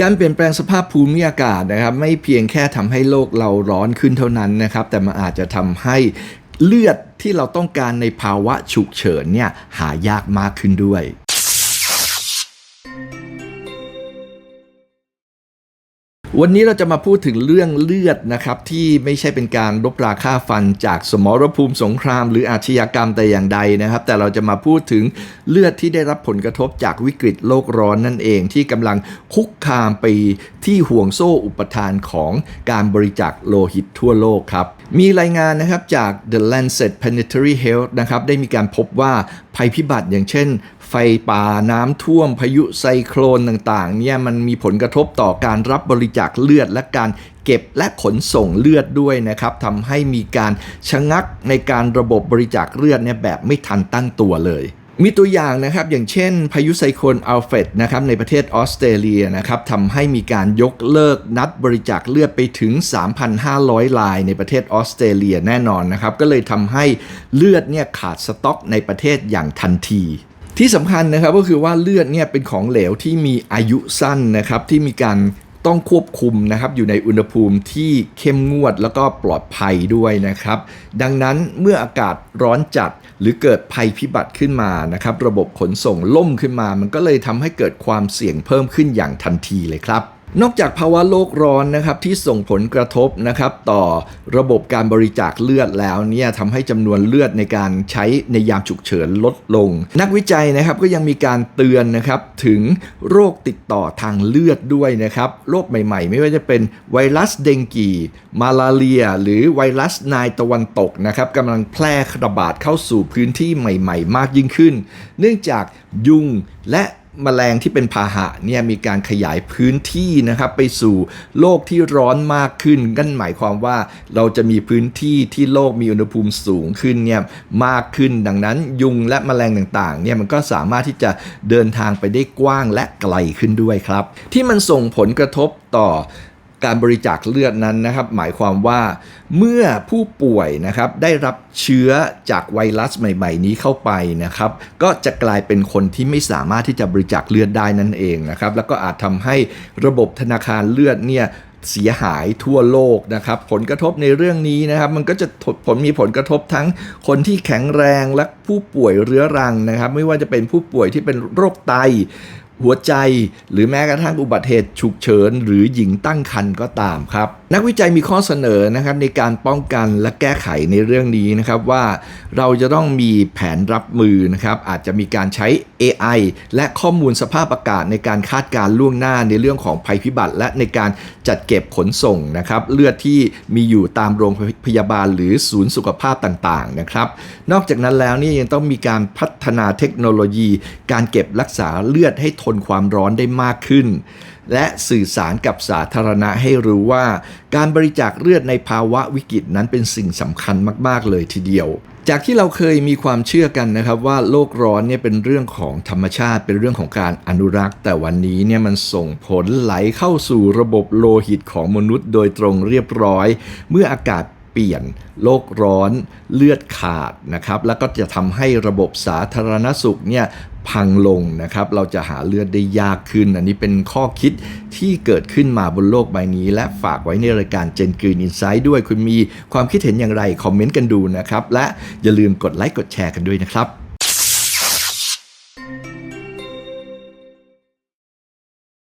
การเปลี่ยนแปลงสภาพภูมิอากาศนะครับ ไม่เพียงแค่ทำให้โลกเราร้อนขึ้นเท่านั้นนะครับ แต่มันอาจจะทำให้เลือดที่เราต้องการในภาวะฉุกเฉินเนี่ยหายากมากขึ้นด้วย วันนี้เราจะมาพูดถึงเรื่องเลือดนะครับที่ไม่ใช่เป็นการรบราค่าฟันจากสมรภูมิสงคราม หรืออาชญากรรมแต่อย่างใดนะครับ แต่เราจะมาพูดถึงเลือดที่ได้รับผลกระทบจากวิกฤตโลกร้อนนั่นเองที่กำลังคุกคามไปที่ห่วงโซ่อุปทานของการบริจาคโลหิตทั่วโลกครับ มีรายงานนะครับจาก The Lancet Planetary Health นะครับได้มีการพบว่าภัยพิบัติอย่างเช่น ฟป่าน้ำท่วมพายุไซโครนต่างๆเนี่ยมันมีผลกระทบต่อการรับบริจาคเลือดและการเก็บและขนส่งเลือดด้วยนะครับทำให้มีการชะงักในการระบบบริจาคเลือดเนี่ยแบบไม่ทันตั้งตัวเลยมีตัวอย่างนะครับอย่างเช่น พายุไซโคลนอัลเฟรดนะครับในประเทศออสเตรเลียนะครับทำให้มีการยกเลิกนัดบริจาคเลือดไปถึง 3,500 ลายในประเทศออสเตรเลียแน่นอนนะครับ ก็เลยทำให้เลือดเนี่ยขาดสต็อกในประเทศอย่างทันที ที่สำคัญนะครับก็คือว่าเลือดเนี่ยเป็นของเหลวที่มีอายุสั้นนะครับที่มีการต้องควบคุมนะครับอยู่ในอุณหภูมิที่เข้มงวดแล้วก็ปลอดภัยด้วยนะครับ ดังนั้นเมื่ออากาศร้อนจัดหรือเกิดภัยพิบัติขึ้นมานะครับ ระบบขนส่งล่มขึ้นมา มันก็เลยทำให้เกิดความเสี่ยงเพิ่มขึ้นอย่างทันทีเลยครับ นอกจากภาวะโลกร้อนนะครับที่ส่งผลกระทบนะครับต่อระบบการบริจาคเลือดแล้วเนี่ยทำให้จำนวนเลือดในการใช้ในยามฉุกเฉินลดลง นักวิจัยนะครับก็ยังมีการเตือนนะครับถึงโรคติดต่อทางเลือดด้วยนะครับโรคใหม่ๆ ไม่ว่าจะเป็นไวรัสเดงกี มาลาเรีย หรือไวรัสนายตะวันตกนะครับกำลังแพร่ระบาดเข้าสู่พื้นที่ใหม่ ๆ มากยิ่งขึ้น เนื่องจากยุงและ มแมลงที่เป็นพาหะเนี่ยมีการขยายพื้นที่นะครับไปสู่โลกที่ร้อนมากขึ้นนั่นหมายความว่าเราจะมีพื้นที่ที่โลกมีอุณหภูมิสูงขึ้นเนี่ยมากขึ้นดังนั้นยุงและมแมลงต่างๆเนี่ยมันก็สามารถที่จะเดินทางไปได้กว้างและไกลขึ้นด้วยครับ ที่มันส่งผลกระทบต่อ การบริจาคเลือดนั้นนะครับ หมายความว่าเมื่อผู้ป่วยนะครับได้รับเชื้อจากไวรัสใหม่ ๆ นี้เข้าไปนะครับ ก็จะกลายเป็นคนที่ไม่สามารถที่จะบริจาคเลือดได้นั่นเองนะครับ แล้วก็อาจทำให้ระบบธนาคารเลือดเนี่ยเสียหายทั่วโลกนะครับ ผลกระทบในเรื่องนี้นะครับ มันก็จะผลมีผลกระทบทั้งคนที่แข็งแรงและผู้ป่วยเรื้อรังนะครับ ไม่ว่าจะเป็นผู้ป่วยที่เป็นโรคไต หัวใจ หรือแม้กระทั่งอุบัติเหตุฉุกเฉิน หรือหญิงตั้งครรภ์ก็ตามครับ นักวิจัยมีข้อเสนอนะครับในการป้องกันและแก้ไขในเรื่องนี้นะครับว่าเราจะต้องมีแผนรับมือนะครับอาจจะมีการใช้ AI และข้อมูลสภาพอากาศในการคาดการล่วงหน้าในเรื่องของภัยพิบัติ และในการจัดเก็บขนส่งนะครับเลือดที่มีอยู่ตามโรงพยาบาลหรือศูนย์สุขภาพต่างๆนะครับนอกจากนั้นแล้วนี่ยังต้องมีการพัฒนาเทคโนโลยี การเก็บรักษาเลือดให้ทนความร้อนได้มากขึ้น และสื่อสารกับสาธารณะให้รู้ว่า การบริจาคเลือดในภาวะวิกฤตนั้นเป็นสิ่งสำคัญมาก ๆ เลยทีเดียว จากที่เราเคยมีความเชื่อกันนะครับว่าโลกร้อนเนี่ยเป็นเรื่องของธรรมชาติ เป็นเรื่องของการอนุรักษ์ แต่วันนี้เนี่ยมันส่งผลไหลเข้าสู่ระบบโลหิตของมนุษย์ โดยตรงเรียบร้อย เมื่ออากาศ เปลี่ยน โลกร้อนเลือดขาดนะครับ แล้วก็จะทำให้ระบบสาธารณสุขเนี่ยพังลงนะครับ เราจะหาเลือดได้ยากขึ้น อันนี้เป็นข้อคิดที่เกิดขึ้นมาบนโลกใบนี้ และฝากไว้ในรายการเจนกรีนอินไซด์ด้วยคุณมีความคิดเห็นอย่างไร คอมเมนต์กันดูนะครับ และอย่าลืมกดไลค์กดแชร์กันด้วยนะครับ